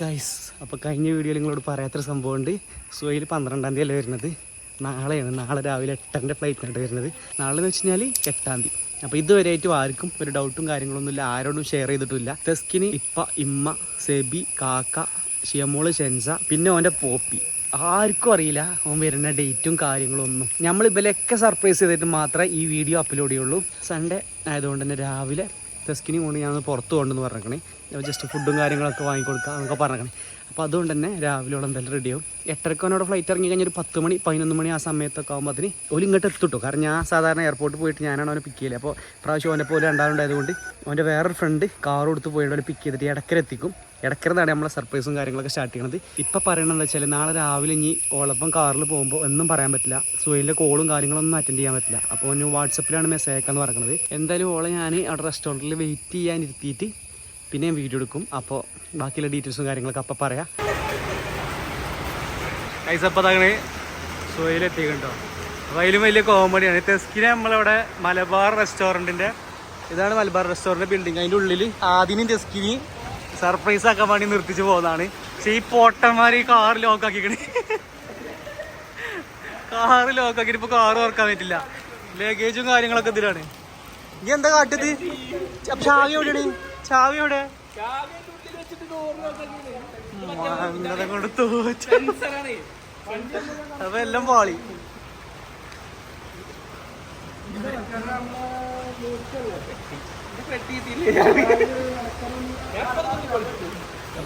Guys അപ്പോൾ കഴിഞ്ഞ വീഡിയോയിൽ നിങ്ങളോട് പറയാത്തൊരു സംഭവമുണ്ട്. സോയിൽ പന്ത്രണ്ടാം തീയതി അല്ലേ വരുന്നത്? നാളെയാണ്. നാളെ രാവിലെ എട്ടന്റെ ഫ്ലൈറ്റിനായിട്ട് വരുന്നത്. നാളെ എന്ന് വെച്ച് കഴിഞ്ഞാൽ എട്ടാം തീയതി. അപ്പോൾ ഇതുവരെയായിട്ടും ആർക്കും ഒരു ഡൗട്ടും കാര്യങ്ങളൊന്നുമില്ല ആരോടും ഷെയർ ചെയ്തിട്ടില്ല. തെസ്കിന് ഇപ്പ ഇമ്മ സെബി കാക്ക ഷിയമോൾ ഷെൻസ പിന്നെ ഓന്റെ പോപ്പി. ആർക്കും അറിയില്ല അവൻ വരുന്ന ഡേറ്റും കാര്യങ്ങളും ഒന്നും നമ്മൾ ഇവരെയൊക്കെ സർപ്രൈസ് ചെയ്തിട്ട് മാത്രമേ ഈ വീഡിയോ അപ്ലോഡ് ചെയ്യുള്ളൂ. സൺഡേ ആയതുകൊണ്ട് തന്നെ രാവിലെ തെസ്കിനി കൊണ്ട് ഞാൻ ഒന്ന് പുറത്ത് കൊണ്ടെന്ന് പറഞ്ഞേക്കണേ. ജസ്റ്റ് ഫുഡും കാര്യങ്ങളൊക്കെ വാങ്ങിക്കൊടുക്കുക എന്നൊക്കെ പറഞ്ഞേക്കണേ. അപ്പോൾ അതുകൊണ്ട് തന്നെ രാവിലെ ഓളം എന്തായാലും റെഡിയാവും എട്ടരക്ക് അവനോട് ഫ്ലൈറ്റ് ഇറങ്ങി കഴിഞ്ഞാൽ ഒരു പത്ത് മണി പതിനൊന്ന് മണി ആ സമയത്തൊക്കെ ആകുമ്പോൾ അതിന് ഓൽ ഇങ്ങോട്ട് എത്തിട്ടോ. കാരണം ഞാൻ സാധാരണ എയർപോർട്ടിൽ പോയിട്ട് ഞാനാണ് അവനെ പിക്ക് ചെയ്യൽ. അപ്പോൾ പ്രാവശ്യം അവനെ പോലെ രണ്ടാളുണ്ടായതുകൊണ്ട് അവന്റെ വേറൊരു ഫ്രണ്ട് കാർ കൊടുത്ത് പോയിട്ട് അവനെ പിക്ക് ചെയ്തിട്ട് ഇടക്കര എത്തിക്കും. ഇടക്കരന്നാണ് നമ്മളെ സർപ്രൈസും കാര്യങ്ങളൊക്കെ സ്റ്റാർട്ട് ചെയ്യണത്. ഇപ്പം പറയണത് എന്താ വെച്ചാൽ നാളെ രാവിലെ ഇനി ഓളപ്പം കാറിൽ പോകുമ്പോൾ ഒന്നും പറയാൻ പറ്റില്ല. സുഹൈലിന്റെ കോളും കാര്യങ്ങളൊന്നും അറ്റൻഡ് ചെയ്യാൻ പറ്റില്ല. അപ്പോൾ ഒന്ന് വാട്സപ്പിലാണ് മെസ്സേജ് അയക്കാന്ന് പറയുന്നത് എന്തായാലും ഓളെ ഞാൻ അവിടെ റെസ്റ്റോറന്റിൽ വെയിറ്റ് ചെയ്യാൻ ഇരുത്തിയിട്ട് പിന്നെ ഞാൻ വീഡിയോ എടുക്കും. അപ്പോൾ ബാക്കിയുള്ള ഡീറ്റെയിൽസും കാര്യങ്ങളൊക്കെ അപ്പം പറയാം. കൈസപ്പതാകണേ സുഹൈലെത്തിക്കണ്ടോ അപ്പോൾ അതിലും വലിയ കോമഡിയാണ് തെസ്കിന് നമ്മളിവിടെ മലബാർ റെസ്റ്റോറന്റിന്റെ ഇതാണ് മലബാർ റെസ്റ്റോറന്റ് ബിൽഡിംഗ് അതിന്റെ ഉള്ളിൽ ആദ്യം തെസ്കിനി സർപ്രൈസ് ആക്കാൻ വേണ്ടി നിർത്തിച്ച് പോകുന്നതാണ് പക്ഷേ ഈ പോട്ടന്മാർ ഈ കാർ ലോക്കാക്കിക്കണേ കാറ് ആക്കിയിട്ട് ഇപ്പോൾ കാറ് ഓർക്കാൻ പറ്റില്ല. ലഗേജും കാര്യങ്ങളൊക്കെ ഇതിലാണ്. നീ എന്താ കാട്ടത് ചാവി എവിടെയാണ്? ചാവി എവിടെ? അപ്പൊ എല്ലാം പാളി.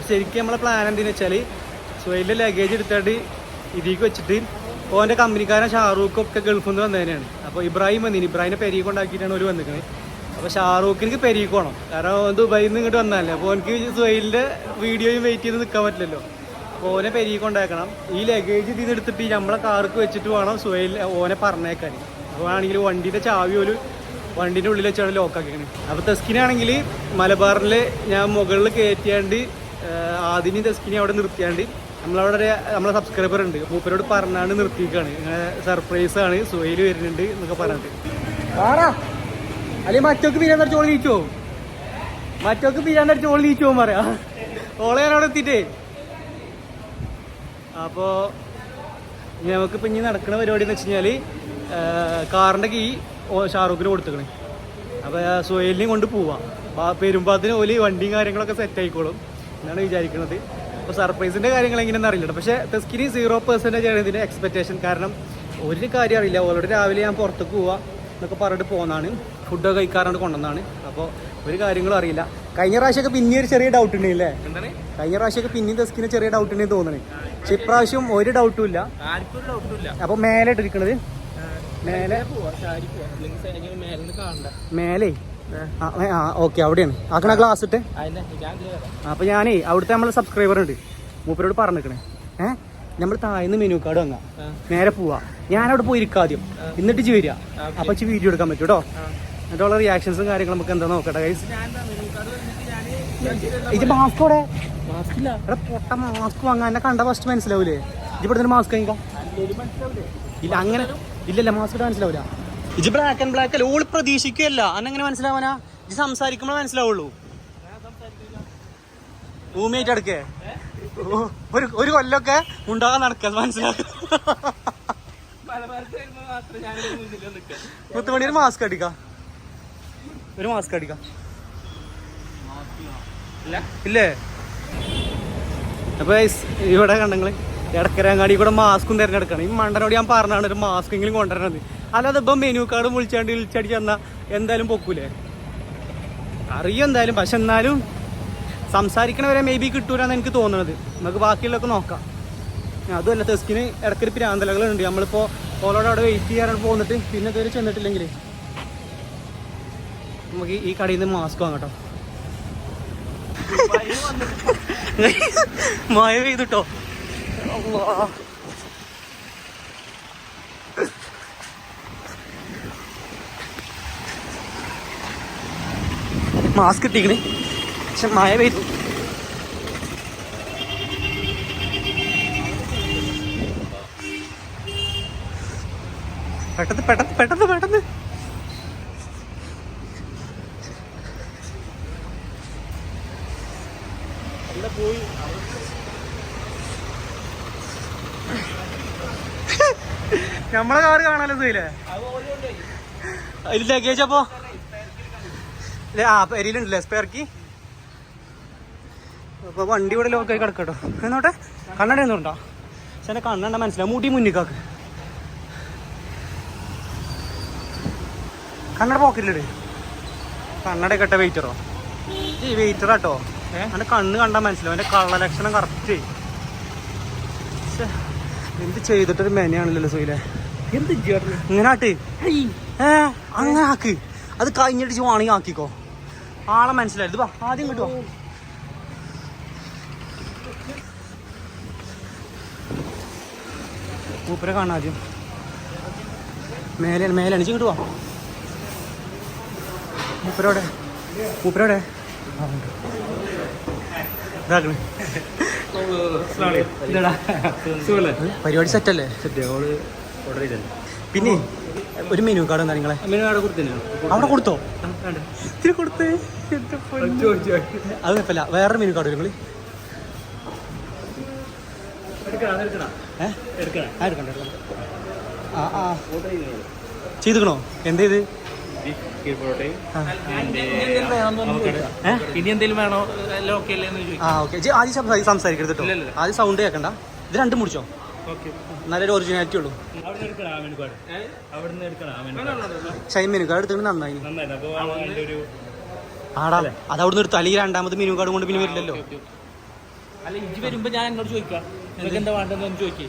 ശരിക്കും നമ്മളെ പ്ലാൻ എന്തെന്ന് വെച്ചാൽ സുഹൈലിന്റെ ലഗേജ് എടുത്തിട്ട് ഇതിക്ക് വെച്ചിട്ട് ഓന്റെ കമ്പനിക്കാരൻ ഷാറൂഖ് ഒക്കെ ഗൾഫിൽ നിന്ന് വന്നതിനാണ് അപ്പോൾ ഇബ്രാഹിം വന്നിന്. ഇബ്രാഹിമിനെ പെരീ കൊണ്ടാക്കിയിട്ടാണ് ഒരു വന്നിരിക്കുന്നത് അപ്പോൾ ഷാറൂഖിനിക്ക് പെരീക്ക് കാരണം ദുബായിൽ ഇങ്ങോട്ട് വന്നാലേ. അപ്പോൾ എനിക്ക് സുഹൈലിന്റെ വീഡിയോയും വെയിറ്റ് ചെയ്ത് നിൽക്കാൻ പറ്റില്ലല്ലോ. അപ്പോൾ ഓനെ പെരീ കൊണ്ടാക്കണം. ഈ ലഗേജ് ഇതിൽ നിന്ന് എടുത്തിട്ട് നമ്മളെ കാർക്ക് വെച്ചിട്ട് വേണം സുഹൈൽ ഓനെ പറഞ്ഞേക്കാൻ. അപ്പോൾ ആണെങ്കിൽ വണ്ടിയുടെ ചാവി ഒരു വണ്ടിന്റെ ഉള്ളിൽ വെച്ചാണ് ലോക്കാക്കിയത് അപ്പോൾ തെസ്കിനാണെങ്കിൽ മലബാറിൽ ഞാൻ മുകളിൽ കയറ്റിയാണ്ട് ആദിനി തെസ്കിനെ അവിടെ നിർത്തിയാണ്ട് നമ്മളവിടെ ഒരു നമ്മളെ സബ്സ്ക്രൈബർ ഉണ്ട്. മൂപ്പരോട് പറഞ്ഞാണ്ട് നിർത്തിയിരിക്കുകയാണ്. ഇങ്ങനെ സർപ്രൈസ് ആണ്. സുഹൈൽ വരുന്നുണ്ട് എന്നൊക്കെ പറഞ്ഞിട്ട്. അല്ലെങ്കിൽ മറ്റൊക്കെ പിരാൻ ചോളി നീച്ചോ? മറ്റൊക്കെ പിരാൻ ചോളി നീച്ചോ പറയാ. ഓളെ ഞാൻ അവിടെ എത്തിയിട്ടേ. അപ്പോൾ നമുക്കിപ്പോൾ ഇനി നടക്കുന്ന പരിപാടി എന്ന് വെച്ച് കഴിഞ്ഞാൽ കാറിന്റെ കീ ഷാറൂഖിന് കൊടുത്തേക്കണേ അപ്പോൾ സുഹേലിനെയും കൊണ്ട് പോവാം. പെരുമ്പാത്തിന് ഓൽ വണ്ടിയും കാര്യങ്ങളൊക്കെ സെറ്റ് ആയിക്കോളും. എന്നാണ് വിചാരിക്കുന്നത് അപ്പോൾ സർപ്രൈസിന്റെ കാര്യങ്ങൾ എങ്ങനെയാണെന്ന് അറിയില്ല പക്ഷേ തെസ്കിനി സീറോ പെർസെന്റേജ് ആണ് ഇതിന്റെ എക്സ്പെക്റ്റേഷൻ കാരണം ഒരു കാര്യം അറിയില്ല. ഓൾറെഡി രാവിലെ ഞാൻ പുറത്തേക്ക് പോവാം എന്നൊക്കെ പറഞ്ഞിട്ട് പോകുന്നതാണ് ഫുഡൊക്കെ കഴിക്കാറുണ്ട് കൊണ്ടുവന്നാണ്. അപ്പോൾ ഒരു കാര്യങ്ങളും അറിയില്ല. കഴിഞ്ഞ പ്രാവശ്യമൊക്കെ പിന്നെ ഒരു ചെറിയ ഡൗട്ട് ഉണ്ടല്ലേ കഴിഞ്ഞ പ്രാവശ്യമൊക്കെ പിന്നെയും തെസ്കിന് ചെറിയ ഡൗട്ട് ഉണ്ടെന്ന് തോന്നുന്നത് പക്ഷെ ഇപ്രാവശ്യം ഒരു ഡൗട്ടും ഇല്ല. അപ്പോൾ മേലെ ഇട്ടിരിക്കണത്? മേലെ? മേലെ? ആ ഓക്കെ അവിടെയാണ്. ആക്കണ ക്ലാസ് ഇട്ട്? അപ്പൊ ഞാനേ അവിടുത്തെ നമ്മളെ സബ്സ്ക്രൈബർ ഉണ്ട്. മൂപ്പരോട് പറഞ്ഞിരിക്കണേ ഏഹ് നമ്മൾ താഴ്ന്ന് മെനു കാർഡ് വാങ്ങാം. നേരെ പോവാ. ഞാൻ അവിടെ പോയി ഇരിക്കാം ആദ്യം എന്നിട്ട് ഇജ്ജ് വരിക. അപ്പൊ ഇച്ച് വീഡിയോ എടുക്കാൻ പറ്റും കേട്ടോ എന്നിട്ടുള്ള റിയാക്ഷൻസും കാര്യങ്ങളും നമുക്ക് എന്താ നോക്കട്ടെ ഗൈസ് ഇത് മാസ്ക് അവിടെ എടാ പൊട്ട മാസ്ക് വാങ്ങാൻ. എന്നെ കണ്ട ഫസ്റ്റ് മനസ്സിലാവൂലേ? ഇജ്ജ് ഇവിടെ മാസ്ക് വാങ്ങിക്കാം. ഇല്ല അങ്ങനെ ഇല്ലല്ല മാസ്ക് മനസ്സിലാവൂല. ഇജ് ബ്ലാക്ക് ആൻഡ് ബ്ലാക്ക് അല്ല? ഓൾ പ്രതീക്ഷിക്കുകയല്ല. അന്നെങ്ങനെ മനസ്സിലാവാനാ? ഇജ് സംസാരിക്കുമ്പോൾ മനസ്സിലാവുള്ളൂ. ഭൂമിയായിട്ട് അടുക്കേ ഒരു ഒരു കൊല്ലൊക്കെ ഉണ്ടാകാൻ നടക്കുക മനസ്സിലാക്കുക മുത്തുമണി ഒരു മാസ്ക് അടിക്ക. ഒരു മാസ്ക് അടിക്ക. ഇല്ലേ? അപ്പൊ ഇവിടെ കണ്ടെങ്കിൽ ഇടക്കരങ്ങാടി കൂടെ മാസ്കും തിരഞ്ഞെടുക്കണം. ഈ മണ്ടനോട് ഞാൻ പറഞ്ഞാണ് ഒരു മാസ്ക് എങ്കിലും കൊണ്ടുവരണത്. അല്ലാതെ ഇപ്പം മെനു കാർഡ് വിളിച്ചാണ്ട് വിളിച്ചടിച്ച് തന്നാൽ എന്തായാലും പൊക്കൂലേ? അറിയും എന്തായാലും പക്ഷെ എന്നാലും സംസാരിക്കണവരെ മേ ബി കിട്ടൂലെന്ന് എനിക്ക് തോന്നുന്നത് നമുക്ക് ബാക്കിയുള്ളതൊക്കെ നോക്കാം. അതുമല്ല തെസ്കിന് ഇടയ്ക്കൊരു പ്രാന്തലകളുണ്ട്. നമ്മളിപ്പോൾ ഓളോട് അവിടെ വെയിറ്റ് ചെയ്യാറാണ് പോന്നിട്ട് പിന്നെ ഇതുവരെ ചെന്നിട്ടില്ലെങ്കിൽ നമുക്ക് ഈ കടയിൽ നിന്ന് മാസ്ക് വാങ്ങട്ടോ. മഴ പെയ്തിട്ടോ മാസ്ക് ഇട്ടിക്കണേ പക്ഷെ മഴ പെയ്തു. പെട്ടെന്ന് പെട്ടെന്ന് പെട്ടെന്ന് പെട്ടെന്ന്. പോയി നമ്മളെ കാറ് കാണാലോ സുഖയില്ലേ അതിൽ ലഗേജ് അപ്പോ ഇല്ല, ആ പെരിയിലുണ്ടല്ലേ സ്പെയർക്കി വണ്ടി ഇവിടെ ലോക്കായി കിടക്കട്ടോ. എന്നോട്ടെ കണ്ണട ഒന്നുണ്ടോ പക്ഷെ എന്നെ കണ്ണണ്ട മനസ്സിലാവും. മൂട്ടി മുന്നിക്കാക്ക്. കണ്ണട പോക്കില്ലേ കണ്ണട കെട്ട വെയിറ്ററോ ഈ വെയിറ്റർ കേട്ടോ എന്റെ കണ്ണ് കണ്ടാൽ മനസ്സിലാവും. എന്റെ കള്ള ലക്ഷണം കറക്റ്റ് എന്ത് ചെയ്തിട്ടൊരു മെനയാണല്ലോ സുഹിലെ? എന്ത് ഇങ്ങനെ ആട്ട് ഏ അങ്ങനെ ആക്ക്. അത് കഴിഞ്ഞിട്ട് വേണമെങ്കിൽ ആക്കിക്കോ. ആളെ മനസ്സിലായി ഇത് വാ ആദ്യം കിട്ടുവോ മൂപ്പരെ കാണാം ആദ്യം. മേലെ മേലെ അണിച്ച് കിട്ടുവോ മൂപ്പരോടെ മൂപ്പരോടെ. പരിപാടി സെറ്റല്ലേ പിന്നെ ഒരു മെനു കാർഡ് എന്താ നിങ്ങളെ അവിടെ കൊടുത്തോ. അത് കുഴപ്പമില്ല. വേറെ മെനു കാർഡ് നിങ്ങൾ ചെയ്തുക്കണോ? എന്ത് ചെയ്ത് ഇനി എന്തെങ്കിലും വേണോ? ആദ്യം സംസാ- സംസാരിക്കരുത് കേട്ടോ ഇല്ല, ഇല്ല. ആദ്യം സൗണ്ട് കേൾക്കണ്ട ഇത് രണ്ടും മുടിച്ചോ? ഓക്കെ. നല്ലൊരു ഒറിജിനാലിറ്റി ഉള്ളൂ. അവിടെ എടുക്കണം ആ മെനു കാർഡ് എടുത്തിട്ട് നന്നായി. ആടാ അത് അവിടെ നിന്ന് എടുത്തു അല്ലെങ്കിൽ രണ്ടാമത് മെനു കാർഡ് കൊണ്ട് പിന്നെ വരില്ലല്ലോ. അല്ല ഇജ്ജ് വരുമ്പോ ഞാൻ എന്നോട് ചോദിക്കാം. നിങ്ങൾക്ക് എന്താ വേണ്ടതെന്ന് ചോദിക്കേ.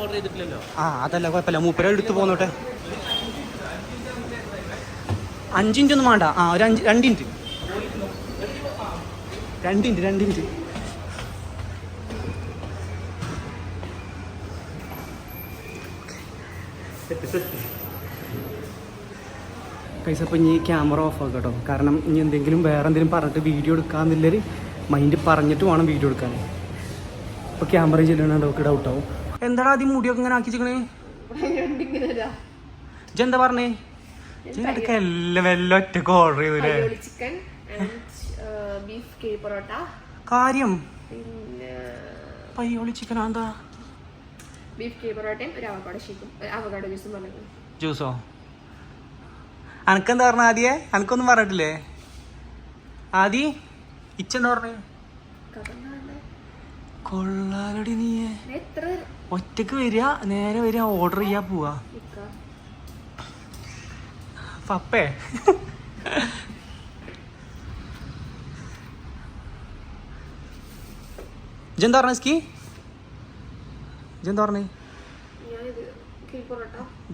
ഓർഡർ ചെയ്തിട്ടില്ലല്ലോ. ആ അതല്ല കുഴപ്പമില്ല. മൂപ്പര എടുത്ത് പോന്നോട്ടെ. അഞ്ചിഞ്ചൊന്നും വേണ്ട. ആ ഒരു അഞ്ച് രണ്ടിഞ്ച് രണ്ടിഞ്ച് രണ്ടിഞ്ച് പൈസ അപ്പം ഇനി ക്യാമറ ഓഫ് ആക്കാം കേട്ടോ കാരണം ഇനി എന്തെങ്കിലും വേറെ എന്തെങ്കിലും പറഞ്ഞിട്ട് വീഡിയോ എടുക്കാന്നുള്ളൊരു മൈൻഡ് പറഞ്ഞിട്ട് വേണം വീഡിയോ എടുക്കാൻ. ഇപ്പൊ ക്യാമറ ചെല്ലണ നമുക്ക് ഡൗട്ട് ആവും. എന്താടാ ആദ്യം മുടിയൊക്കെ ഇങ്ങനെ ആക്കി വെച്ചിക്കണേ? ഇജെന്താ പറഞ്ഞേ? ഇതിനൊക്കെ എല്ലാം എല്ലാം ഒറ്റയ്ക്ക് ഓർഡർ ചെയ്തല്ലേ ചിക്കൻ ബീഫ് കിഴി പൊറോട്ട. കാര്യം? പിന്നെ പയ്യോളി ചിക്കൻ എന്താ ബീഫ് കിഴി പൊറോട്ടയും ഒരു അവക്കാടോ ഷേക്കും അവക്കാടോ ജ്യൂസും പറഞ്ഞു ജ്യൂസോ അനക്കെന്താ പറഞ്ഞ ആദ്യേ? അനക്കൊന്നും പറഞ്ഞിട്ടില്ലേ? ആദി ഇച്ചെന്താ പറഞ്ഞു? കൊള്ളാലടി നീയെ. ഒറ്റയ്ക്ക് വരിക നേരെ വരിക ഓർഡർ ചെയ്യാ പോവാ? പപ്പേ. ഇജെന്താ പറഞ്ഞ സ്കി? ഇജെന്താ പറഞ്ഞേ?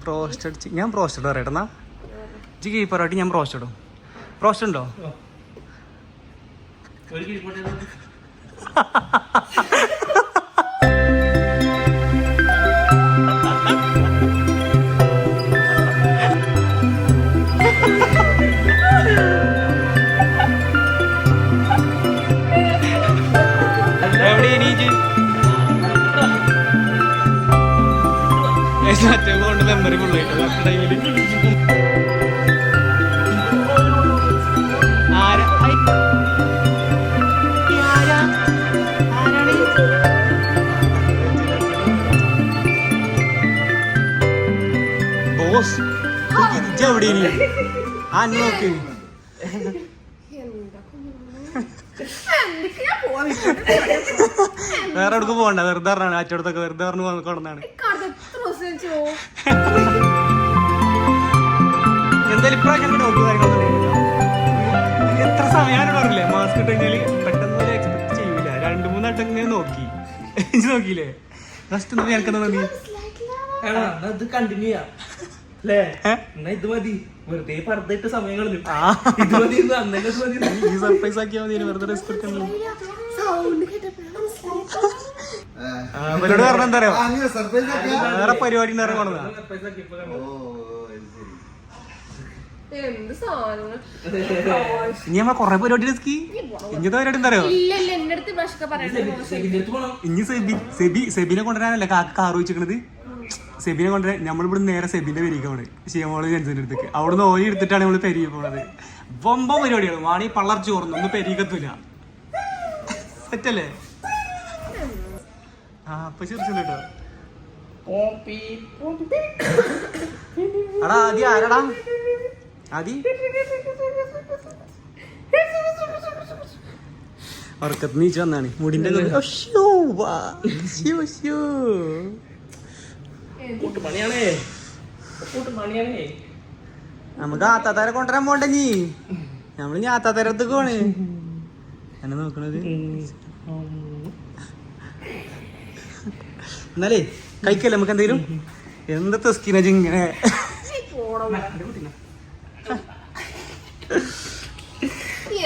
ബ്രോസ്റ്റഡ് ഞാൻ ബ്രോസ്റ്റഡ് പറയട്ടെന്നാ ഇജ് ഈ പൊറോട്ടി ഞാൻ റോസ്റ്റ് ഇടും. റോസ്റ്റ് ഉണ്ടോ? കൊണ്ട് മെമ്മറി ഫുള്ളായിട്ട് ടൈമിൽ എവിടെ ആ എന്താ? വേറെ എവിടേക്ക് പോകണ്ട. വെറുതെ പറഞ്ഞാണ്. അച്ചടത്തൊക്കെ വെറുതെ പറഞ്ഞു പോവും? എന്തായാലും ഇപ്രാവശ്യം നോക്കുക കാര്യങ്ങളൊന്നും എത്ര സമയമാണ് പറഞ്ഞില്ലേ മാസ്ക് ഇട്ട് കഴിഞ്ഞാൽ പെട്ടെന്ന് എക്സ്പെക്ട് ചെയ്യൂല. രണ്ട് മൂന്നാട്ടം ഇങ്ങനെ നോക്കി. നോക്കിയില്ലേ? ഫസ്റ്റ് നോക്കി എനിക്കെന്താ തോന്നി അത് കണ്ടിന്യൂ ചെയ്യാം. ഇത് മതി. വെറുതെ പറഞ്ഞിട്ട് സമയം കളഞ്ഞു ആ. ഇത് മതി ഇന്ന് മതി. ഈ സർപ്രൈസ് ആക്കിയാൽ മതി വെറുതെ റിസ്ക് എടുക്കണല്ലോ പറഞ്ഞ എന്താ വേറെ പരിപാടി ഇനി നമ്മളെ കൊറേ പരിപാടി റിസ്കി ഇങ്ങനത്തെ പരിപാടി എന്താ പറയാ ഇനി സെബി സെബി സെബിനെ കൊണ്ടുവരാനല്ലേ കാക്ക കാറ് വെച്ചിക്കണത് സെബിനെ കൊണ്ടുവരാൻ നമ്മളിവിടെ നേരെ സെബിന്റെ പെരിക്ക് ശിവമോളി ജനസിന്റെ അടുത്തേക്ക്. അവിടെ നിന്ന് ഓരി എടുത്തിട്ടാണ് നമ്മൾ പെരിയ പോണത്. ബൊമ്പ പരിപാടിയാണ് വാണി പള്ളർച്ചു ഓർന്നു ഒന്നും പെരിക്കത്തില്ല സെറ്റല്ലേ? ആ അപ്പൊ ചിരിച്ചു കേട്ടോ. ആദി ആരടാ? ആദി? ഉറക്കത്ത് നീച്ച് വന്നാണ്. മുടിന്റെ നമുക്ക് ആത്താത്താരെ കൊണ്ടുവരാൻ പോണ്ട നീ? നമ്മൾ ഞാൻ ആത്താത്താരത്ത് പോണ്. എന്നെ നോക്കണത്. എന്നാലേ കഴിക്കല്ലേ നമുക്ക് എന്തെങ്കിലും? എന്ത് തെസ്കിന ഇങ്ങനെ?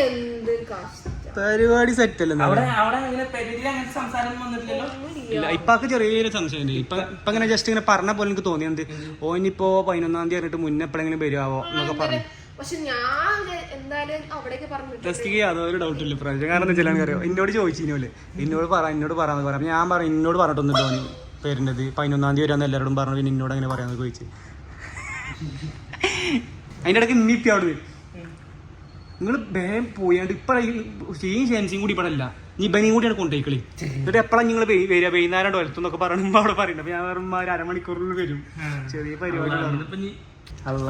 എന്ത് കഷ്ടം. പരിപാടി സെറ്റ് അല്ലേ അവിടെ എന്നാലും? അവിടെ അങ്ങനെ പെരുതിൽ അങ്ങനത്തെ സംസാരം വന്നിട്ടില്ലല്ലോ? ഇല്ല. ഇപ്പൊക്കെ ചെറിയൊരു സംശയം ഉണ്ട്. ഇപ്പൊ ഇപ്പൊ ഇങ്ങനെ ജസ്റ്റ് ഇങ്ങനെ പറഞ്ഞ പോലെ എനിക്ക് തോന്നി എന്ത്? ഓനിപ്പോ പതിനൊന്നാം തീയതി പറഞ്ഞിട്ട് മുന്നേ എപ്പോഴെങ്കിലും വരുവാവോ എന്നൊക്കെ പറഞ്ഞു. പക്ഷെ ഞാൻ എന്തായാലും അവിടേക്ക് പറഞ്ഞിട്ട് ടെസ്റ്റിക്ക് യാതൊരു ഡൗട്ട് ഇല്ല പ്രാവശ്യം കാരണം എന്താ അറിയാം എന്നോട് ചോദിച്ചിനോൽ എന്നോട് പറ എന്നോട് പറയാന്ന് പറയാം ഞാൻ പറഞ്ഞു എന്നോട് പറഞ്ഞിട്ടൊന്നും തോന്നി പേരിന്റെത്. പതിനൊന്നാം തീയതി വരാന്ന് എല്ലാവരോടും പറഞ്ഞു. പിന്നെ എന്നോട് അങ്ങനെ പറയാന്ന് ചോദിച്ചു. അതിന്റെ ഇടയ്ക്ക് ഇന്നിപ്പി അവിടെ നിങ്ങൾ വേഗം പോയാണ്ട് ഇപ്പഴും സെയിം ചാൻസും കൂടി ഇവിടെ അല്ല നീ ബനിയും കൂടിയാണ് കൊണ്ടുപോയിക്കളി. എന്നിട്ട് എപ്പോഴാണ് നിങ്ങൾ വരിക? വൈകുന്നേരം ഡോലത്തെന്നൊക്കെ പറയുമ്പോൾ അവിടെ പറയണ്ട. ഞാൻ വെറും ഒരു അരമണിക്കൂറിൽ വരും. ചെറിയ പരിപാടി ഇപ്പൊ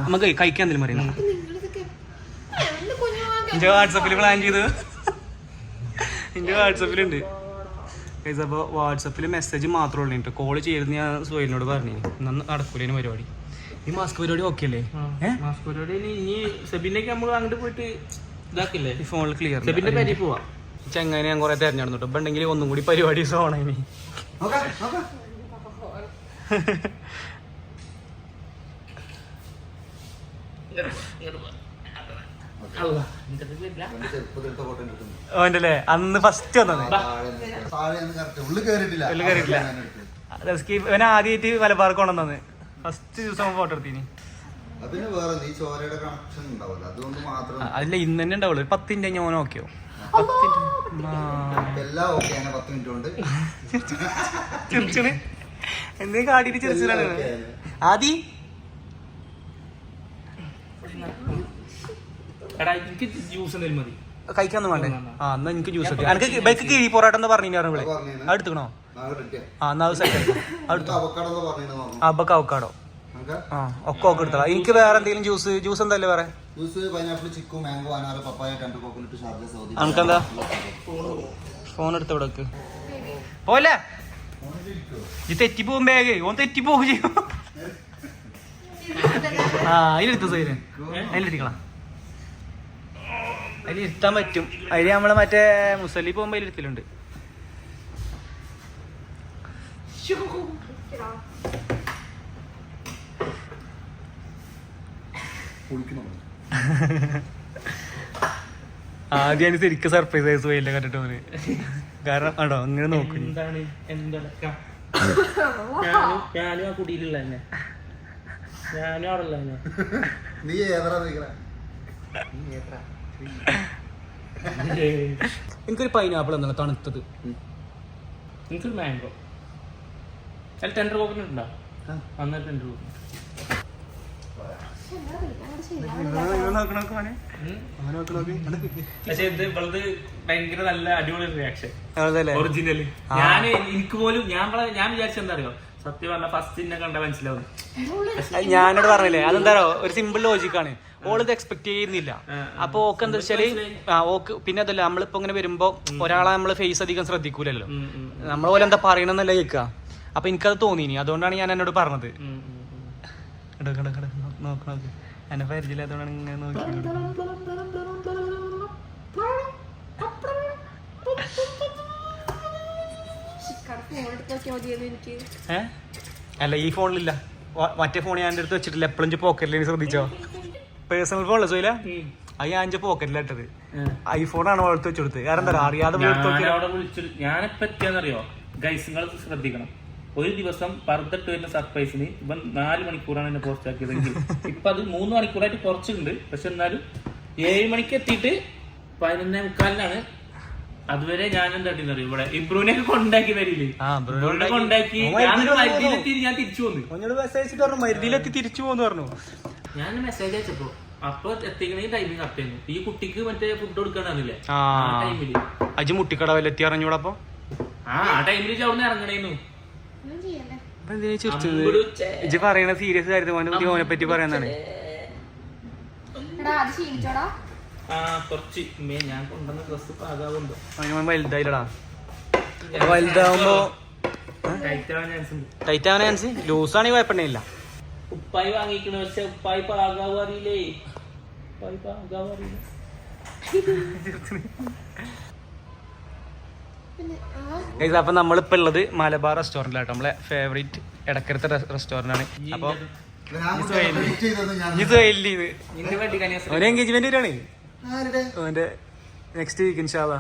നമുക്ക് കഴിക്കാൻ എന്തെങ്കിലും പറയുന്നത് എന്റെ വാട്സപ്പിൽ പ്ലാൻ ചെയ്ത്. എന്റെ വാട്സപ്പിലുണ്ട്. അപ്പോൾ വാട്സപ്പിൽ മെസ്സേജ് മാത്രമേ ഉള്ളൂ. കേട്ടോ കോൾ ചെയ്യരുത് ഞാൻ സുഹേലിനോട് പറഞ്ഞു ഇന്ന് നടക്കൂലേന് പരിപാടി. ഈ മാസ്ക് പരിപാടി ഓക്കെ അല്ലേ? മാസ്ക് പരിപാടി ഇനി സെബിനൊക്കെ നമ്മൾ അങ്ങോട്ട് പോയിട്ട് ഇതാക്കില്ലേ? ഈ ഫോണിൽ ക്ലിയർ സെബിന്റെ പരി പോവാ. ചെങ്ങനെ ഞാൻ കുറെ തെരഞ്ഞെടുത്തു ഇപ്പൊ ഉണ്ടെങ്കിൽ ഒന്നും കൂടി പരിപാടി സോണി അന്ന് ഫസ്റ്റ് വന്നത്. ഉള്ളിൽ കയറിയിട്ടില്ല ഇവൻ ആദ്യമായിട്ട് മലബാർക്ക് കൊണ്ടുവന്നത്. ഫസ്റ്റ് ദിവസം ഫോട്ടോ എടുത്തിന്. അതിന് വേറെ നീ ചോരയുടെ കണക്ഷൻ ഉണ്ടാവില്ല. അതുകൊണ്ട് മാത്രം അതില്ല ഇന്ന് തന്നെ ഉണ്ടാവുള്ളൂ. ഒരു പത്തിന്റെ ഞാൻ ഓക്കെയോ പത്തിന്റെ എല്ലാം ഓക്കെ അങ്ങനെ പത്ത് മിനിറ്റ് കൊണ്ട്. ചിരിച്ചണ് എന്തേ കാട്ടിട്ട് ചിരിച്ചാണ് ആദി. എടാ എനിക്ക് ജ്യൂസ് എന്തെങ്കിലും മതി. കഴിക്കാന്ന് വേണ്ടേ? ആ എന്നാ എനിക്ക് ജ്യൂസ് ബൈക്ക് കിഴി പൊറോട്ട എന്ന് പറഞ്ഞു അത് എടുത്തുക്കണോ? ആ എന്നാ സെറ്റ് അബക്ക് അവക്കാടോ. ആ ഒക്കെ ഒക്കെ എടുത്തോ എനിക്ക് വേറെ എന്തെങ്കിലും ജ്യൂസ് ജ്യൂസ് എന്തായാലും വേറെ? അനക്കെന്താ? ഫോൺ എടുത്ത് ഇവിടെ പോലെ ഈ തെറ്റി പോകും ബാഗ് ഓൻ തെറ്റി പോകും ചെയ്യും. ആ അതിലെടുത്ത സൈന്? അതിലെത്തിക്കളാം അതിലിരുത്താൻ പറ്റും. അതിൽ നമ്മൾ മറ്റേ മുസല്ലി പോകുമ്പോ അതിലെടുത്തിലുണ്ട് ആദ്യം അതിന് ശരിക്കും സർപ്രൈസ് ആയി സുഖമില്ല കണ്ടിട്ട് മോന് കാരണം ആടോ ഇങ്ങനെ നോക്കും എന്താണ് എന്തടക്കം ഞാനും ഞാനും ആ കുടിയിലുള്ള തന്നെ. ഞാനും അവിടെ ഉള്ള തന്നെ നീ എനിക്കൊരു പൈനാപ്പിൾ എന്നല്ല തണുത്തത്. എനിക്കൊരു മാംഗോ അതിൽ ടെൻഡർ കോക്കനട്ട് ഉണ്ടോ? അന്നേരം ടെൻഡർ കോക്കനട്ട് പക്ഷെ ഇത് ഇവളത് ഭയങ്കര നല്ല അടിപൊളി റിയാക്ഷൻ ഒറിജിനൽ ഞാൻ എനിക്ക് പോലും ഞാൻ ഞാൻ വിചാരിച്ച എന്താ അറിയോ സത്യം പറഞ്ഞ ഫസ്റ്റ് ഇന്നെ കണ്ട മനസ്സിലാവും ഞാനോട് പറഞ്ഞില്ലേ അതെന്താ ഒരു സിമ്പിൾ ലോജിക്കാണ് ഓളിത് എക്സ്പെക്ട് ചെയ്യുന്നില്ല. അപ്പൊ ഓക്ക് എന്താ വെച്ചാൽ ഓക്ക് പിന്നെ അതല്ല നമ്മളിപ്പോ ഇങ്ങനെ വരുമ്പോ ഒരാളെ നമ്മൾ ഫേസ് അധികം ശ്രദ്ധിക്കൂലല്ലോ. ഉം, ഉം, നമ്മളെ പോലെ എന്താ പറയണെന്നല്ല കേൾക്കുക അപ്പൊ എനിക്കത് തോന്നിനി അതുകൊണ്ടാണ് ഞാൻ എന്നോട് പറഞ്ഞത്. നോക്ക്, നോക്ക് എന്നെ പരിചയമില്ലാത്തതുകൊണ്ടാണ് ഇങ്ങനെ നോക്കി അല്ല ഈ ഫോണിലില്ല. മറ്റേ ഫോൺ ഞാൻ അടുത്ത് വെച്ചിട്ടില്ല. എപ്പോഴും പോക്കറ്റിൽ ശ്രദ്ധിച്ചോ? പേഴ്സണൽ ഫോൺ അല്ലേ ഉം. അത് ഞാൻ എന്റെ പോക്കറ്റിലാണ് ഇട്ടത്. ഐഫോണാണ് വളർത്ത് വെച്ചെടുത്ത് കൊടുത്തത് കാരണം എന്താ അറിയാതെ ഞാനിപ്പോ എത്തിയാന്നറിയോ ഗൈസുകൾ നിങ്ങൾ ശ്രദ്ധിക്കണം. ഒരു ദിവസം പർദ്ദട്ട് വരുന്ന സർപ്രൈസിന് ഇവൻ നാല് മണിക്കൂറാണ് എന്നെ പോസ്റ്റ് ആക്കിയതെങ്കിൽ. ഇപ്പൊ അത് മൂന്ന് മണിക്കൂറായിട്ട് കുറച്ചുണ്ട് പക്ഷെ എന്നാലും ഏഴ് മണിക്ക് എത്തിയിട്ട് പതിനൊന്നേ മുക്കാലിനാണ്. അതുവരെ ഞാൻ എന്താ അറിയാം? ഇവിടെ ഇബ്രൂനെ കൊണ്ടാക്കി വരില്ലേ ഇബ്രൂനെ കൊണ്ടാക്കി. ഞാൻ തിരിച്ചു പോന്നു മെസ്സേജ് പറഞ്ഞു മരുതിയിലെത്തി തിരിച്ചു പോന്നു പറഞ്ഞു. ഞാൻ മെസ്സേജ് അയച്ചപ്പോ അപ്പൊ എത്തിക്കണെങ്കിൽ ടൈമിങ് കറക്റ്റ് ആയിരുന്നു. ഈ കുട്ടിക്ക് മറ്റേ ഫുഡ് കൊടുക്കണമെന്നില്ലേ ആ. ടൈമിൽ അജി മുട്ടിക്കടവല്ലെത്തി അറിഞ്ഞൂടപ്പോ ആ ആ ടൈമിൽ അവിടുന്ന് ഇറങ്ങണേന്നു. ഇജ്ജ് പറയണ സീരിയസ് കാര്യത്തിൽ മോനെ പറ്റി മോനെ പറ്റി പറയുന്നതാണ്. എടാ അത് ക്ഷീണിച്ചോടാ. ആ കുറച്ച് ഞാൻ കൊണ്ടുവന്ന ഡ്രസ് പാകാവുണ്ടോ അവന് മോൻ വലുതായില്ലടാ. വലുതാവുമ്പോ ടൈറ്റ് ആവാൻ ചാൻസ് ചാൻസ് ലൂസാണെങ്കിൽ കുഴപ്പമില്ല ഉപ്പായി വാങ്ങിക്കണ പക്ഷെ ഉപ്പായി പാകാവ് അറിയില്ലേ? ഉപ്പായി പാകാവ് അറിയില്ല. അപ്പൊ നമ്മളിപ്പോ ഉള്ളത് മലബാർ റെസ്റ്റോറന്റിലാട്ടോ. നമ്മളെ ഫേവറേറ്റ് ഇടക്കരത്തെ റെസ്റ്റോറന്റ് ആണ് അപ്പൊ ഒരു എൻഗേജ്മെന്റ് വരാണ് അവന്റെ നെക്സ്റ്റ് വീക്ക് ഇൻഷാല്ലാ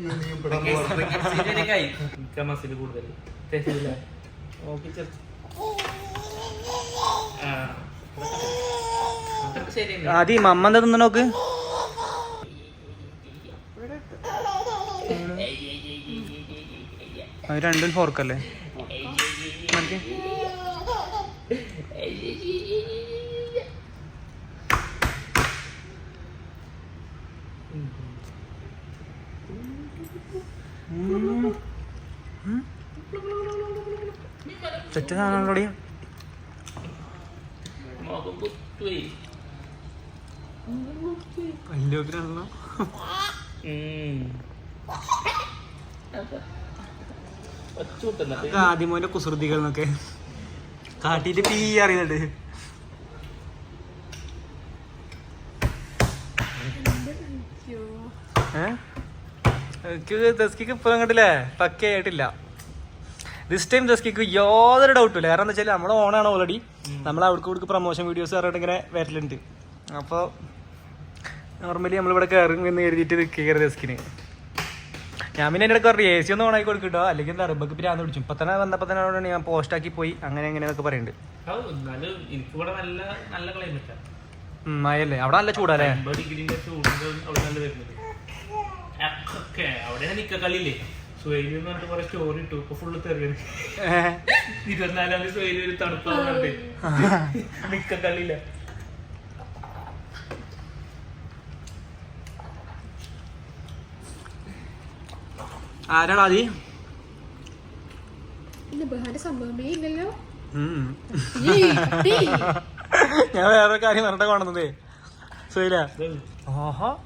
നീ ഇവിടെ പോ. മസിൽ അത് രണ്ടിൽ ഫോർക്കല്ലേ? ചെറ്റ സാധനങ്ങളോടെ? ഒച്ചുകൂട്ടുന്നത് ആദ്യമോന്റെ കുസൃതികൾ എന്നൊക്കെ. കാട്ടിട്ട് പീ അറിയുന്നുണ്ട്. ദസ്കിക്ക് ഇപ്പൊ കണ്ടില്ലേ? പക്ക ആയിട്ടില്ല. ദിസ് ടൈം ദസ്കിക്ക് യാതൊരു ഡൗട്ടും ഇല്ല. കാരണം എന്താ വെച്ചാൽ നമ്മൾ ഓണാണ് ഓൾറെഡി നമ്മൾ അവിടെ കൂടി പ്രൊമോഷൻ വീഡിയോസ് പറഞ്ഞിട്ട് ഇങ്ങനെ വരലുണ്ട്. അപ്പോൾ നോർമലി നമ്മളിവിടെ കയറി എന്ന് എഴുതിയിട്ട് നിൽക്കുക ദസ്കിന് ഞാൻ പിന്നെ എന്റെ ഇടയ്ക്ക് എ സി ഒന്നും ഓണാക്കി കൊടുക്കട്ടോ. അല്ലെങ്കിൽ എന്താ റിബക്ക് പിരാന്ന് വിളിച്ചു. ഇപ്പൊ തന്നെ വന്നപ്പോൾ തന്നെ അവിടെ ഞാൻ പോസ്റ്റ് ആക്കി പോയി. അങ്ങനെ എങ്ങനെയൊക്കെ പറയുന്നുണ്ട് മഴയല്ലേ? അവിടെ നല്ല ചൂടല്ലേ? സുഹൈലി എന്ന് പറഞ്ഞിട്ട് കുറെ സ്റ്റോറി ഇട്ടു. ഇപ്പൊ ഫുള്ള് തെറിയാണ്. ഇരുപത്തിനാലാം തീയതി സുഹൈലി ഒരു തണുപ്പാകുന്നുണ്ട് നിക്കക്കളിയില്ല ആരാടാ. ഞാൻ വേറെ കാര്യം പറഞ്ഞിട്ട് കാണുന്നതേ ശരിയാ ഓഹോ.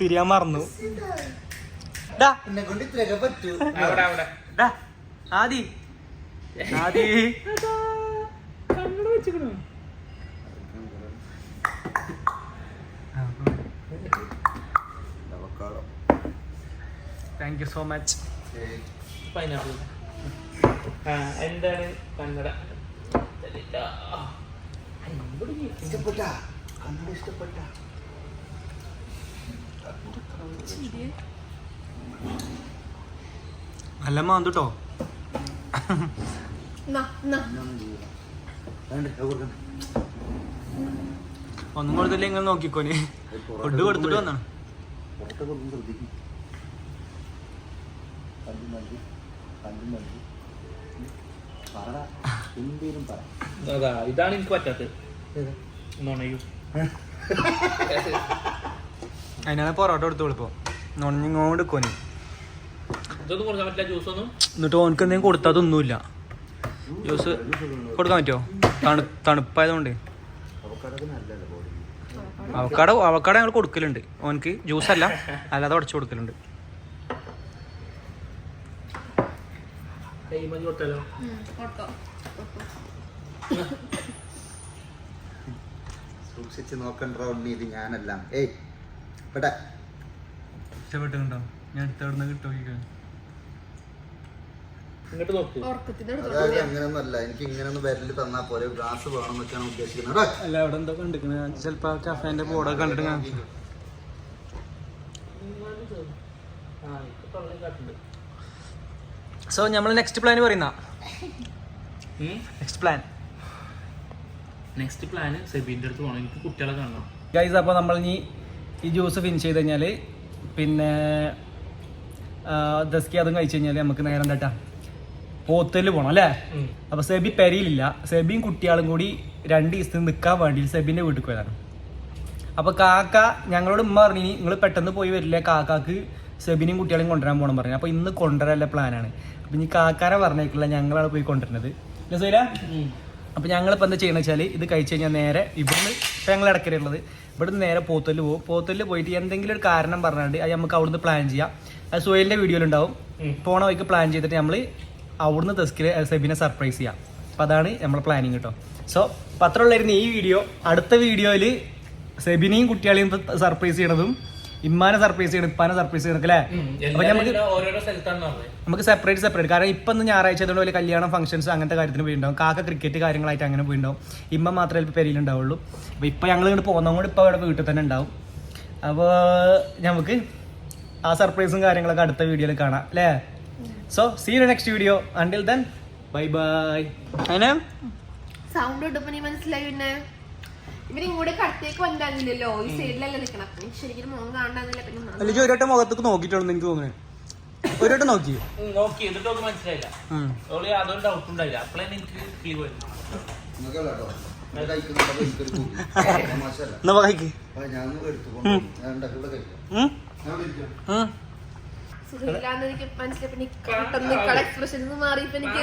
തിരിയാൻ മറന്നു. Adi. Adi. Avocado. Thank you so much. Pineapple എന്താണ് കന്നഡ ഇഷ്ടപ്പെട്ടാ? കണ്ണട ഇഷ്ടപ്പെട്ടാ? നല്ല കൊടുക്കണ്ട. ഒന്നും കൊടുത്തില്ല നിങ്ങൾ നോക്കിക്കോനെ ഫുഡ് കൊടുത്തിട്ട് വന്നാണ് പുറത്തൊക്കെ ഒന്ന് ശ്രദ്ധിക്കും കണ്ടു നൽകി കണ്ടു നൽകി പറ എന്തേലും പറ അതാ ഇതാണ് എനിക്ക് പറ്റാത്തത്. നുണയു. അതിനാണ് പൊറോട്ട കൊടുത്തോളൂ ഇപ്പൊ. നുണഞ്ഞിങ്ങോട് കൊനി. ഇതൊന്നും കൊടുക്കാൻ പറ്റില്ല ജ്യൂസ് ഒന്നും എന്നിട്ട് ഓനക്ക് എന്തെങ്കിലും കൊടുത്താൽ അതൊന്നുമില്ല ജ്യൂസ് കൊടുക്കാൻ പറ്റുമോ തണു തണുപ്പായതുകൊണ്ട്. അവക്കാട അവക്കാട ഞങ്ങൾ കൊടുക്കലുണ്ട്. ഓനക്ക് ജ്യൂസ് അല്ല അല്ലാതെ ഉടച്ചു കൊടുക്കലുണ്ട്. കൈ മതി കൊടുത്തല്ലോ ഉം, കൊടുത്തോ. കൊടുത്തോ. സൂക്ഷിച്ച് നോക്കണ്ട ഉണ്ണി ഇത് ഞാനല്ല. ഏയ് പെട്ടെ. ഇഷ്ടപ്പെട്ടുണ്ടോ ഞാൻ അടുത്തവിടുന്ന് അതായത് എനിക്ക് ഇങ്ങനെയൊന്നും വിരൽ തന്നാ പോലെ ഗ്ലാസ് വേണം എന്നൊക്കെയാണ് ഉദ്ദേശിക്കുന്നത്. അല്ല അവിടെ എന്തോ കണ്ടിക്കണ ചിലപ്പോ കഫേന്റെ ബോർഡൊക്കെ കണ്ടിട്ട് ഞാൻ ആ ഇപ്പൊ തൊള്ളയും കാട്ടുണ്ട് സോ നമ്മൾ നെക്സ്റ്റ് പ്ലാൻ പറയുന്ന. നെക്സ്റ്റ് പ്ലാൻ നെക്സ്റ്റ് പ്ലാൻ സെബിന്റെ അടുത്ത് പോകണം എനിക്ക് കുട്ടികളെ കാണണം. ഗൈസ് അപ്പോൾ നമ്മൾ ഇനി ഈ ജ്യൂസ് ഫിനിഷ് ചെയ്ത് കഴിഞ്ഞാൽ പിന്നെ ദസ്കി അതും കഴിച്ചു കഴിഞ്ഞാൽ നമുക്ക് നേരം എന്താ പോത്തൽ പോകണം അല്ലേ? അപ്പൊ സെബി പെരിയിലില്ല. സെബിയും കുട്ടികളും കൂടി രണ്ട് ദിവസത്തിന് നിൽക്കാൻ വേണ്ടി സെബിന്റെ വീട്ടിൽ പോയതാണ്. അപ്പൊ കാക്ക ഞങ്ങളോട് ഉമ്മ പറഞ്ഞു നിങ്ങൾ പെട്ടെന്ന് പോയി വരില്ല? കാക്കാക്ക് സെബിനെയും കുട്ടികളെയും കൊണ്ടുവരാൻ പോകണം പറഞ്ഞു. അപ്പൊ ഇന്ന് കൊണ്ടുവരാനുള്ള പ്ലാനാണ് അപ്പൊ ഇനി കാക്കാരെ പറഞ്ഞേക്കില്ല ഞങ്ങളാണ് പോയി കൊണ്ടുവരുന്നത് അല്ലേ സുഹൈല? അപ്പൊ ഞങ്ങളിപ്പോൾ എന്താ ചെയ്യണമെന്ന് വെച്ചാൽ ഇത് കഴിച്ചു കഴിഞ്ഞാൽ നേരെ ഇവിടുന്ന് ഇപ്പം ഞങ്ങൾ ഇടക്കരുള്ളത് ഇവിടുന്ന് നേരെ പോത്തൽ പോകും പോത്തൽ പോയിട്ട് എന്തെങ്കിലും ഒരു കാരണം പറഞ്ഞാണ്ട് അത് നമുക്ക് അവിടുന്ന് പ്ലാൻ ചെയ്യാം. അത് സുഹൈലിന്റെ വീഡിയോയിലുണ്ടാവും പോണ വഴിക്ക് പ്ലാൻ ചെയ്തിട്ട് നമ്മൾ അവിടുന്ന് തെസ്കിൽ സെബിനെ സർപ്രൈസ് ചെയ്യാം. അപ്പം അതാണ് നമ്മളെ പ്ലാനിങ് കേട്ടോ സോ പത്രമുള്ളായിരുന്നു ഈ വീഡിയോ അടുത്ത വീഡിയോയിൽ സെബിനെയും കുട്ടികളെയും സർപ്രൈസ് ചെയ്യണതും ഇമ്മാനെ സർപ്രൈസ് ചെയ്യണം ഇപ്പാനെ സർപ്രൈസ് ചെയ്യണം അല്ലേ? അപ്പൊ നമുക്ക് നമുക്ക് സെപ്പറേറ്റ് സെപ്പറേറ്റ് കാരണം ഇപ്പം ഇന്ന് ഞായറാഴ്ച ആയതുകൊണ്ട് വലിയ കല്യാണം ഫംഗ്ഷൻസ് അങ്ങനത്തെ കാര്യത്തിന് പോയിണ്ടാവും. കാക്ക ക്രിക്കറ്റ് കാര്യങ്ങളായിട്ട് അങ്ങനെ പോയിണ്ടാവും. ഇമ്മ മാത്രമേ ഇപ്പോൾ പെരിയിലുണ്ടാവുള്ളൂ അപ്പോൾ ഇപ്പം ഞങ്ങൾ ഇങ്ങോട്ട് പോകുന്നതുകൊണ്ട് ഇപ്പൊ അവിടെ വീട്ടിൽ തന്നെ ഉണ്ടാവും അപ്പോൾ നമുക്ക് ആ സർപ്രൈസും കാര്യങ്ങളൊക്കെ അടുത്ത വീഡിയോയിൽ കാണാം അല്ലേ? So see you next video until then bye bye sound മനസ്സിലായി പിന്നെ. ഇവർ ഇങ്ങോട്ട് കടത്തേക്ക് വന്നില്ലല്ലോ ഈ സൈഡിലല്ലേ നിക്കണം. എനിക്ക് ശരിക്കും മുഖം കാണാന്നില്ല പിന്നെ അല്ലെങ്കിൽ ഒരു വട്ടം മുഖത്തേക്ക് നോക്കിയിട്ടുള്ളൂ എനിക്ക് തോന്നുന്നു. ഒരു വട്ടം നോക്കി നോക്കി. എന്നിട്ട് അവൾക്ക് മനസ്സിലായില്ല. അവൾ യാതൊരു ഡൗട്ട് ഉണ്ടായില്ല. അപ്പോഴേ എനിക്ക് ക്ലീവ് വരുന്നു എന്നാ കഴിക്ക്. എനിക്ക് മനസ്സിലായി. പെട്ടെന്ന് നിക്കള എക്സ്പ്രഷൻ മാറിയപ്പോ എനിക്ക്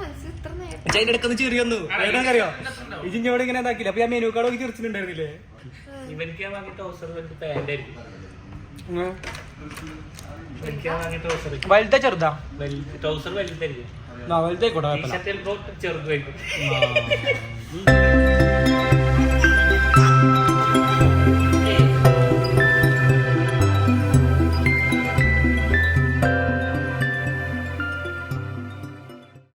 മനസ്സിൽ ഇത്ര നേരം അറിയോ ഇജിഞ്ഞോട് ഇങ്ങനെ ഇതാക്കില്ല അപ്പൊ ഞാൻ മെനു കാർഡ് നോക്കി ചിരിച്ചിട്ടുണ്ടായിരുന്നില്ലേ? ഇവനിക്ക് ഞാൻ വാങ്ങിയ ടൗസർ എനിക്ക് പാന്റ് ആയിരിക്കും. എനിക്ക് ഞാൻ വാങ്ങിയ ടൗസർ വലുതാ ചെറുതാ? ടൗസർ വലുതായിരിക്കും. വലുതായിക്കോട്ടെ ചെറുതായിരിക്കും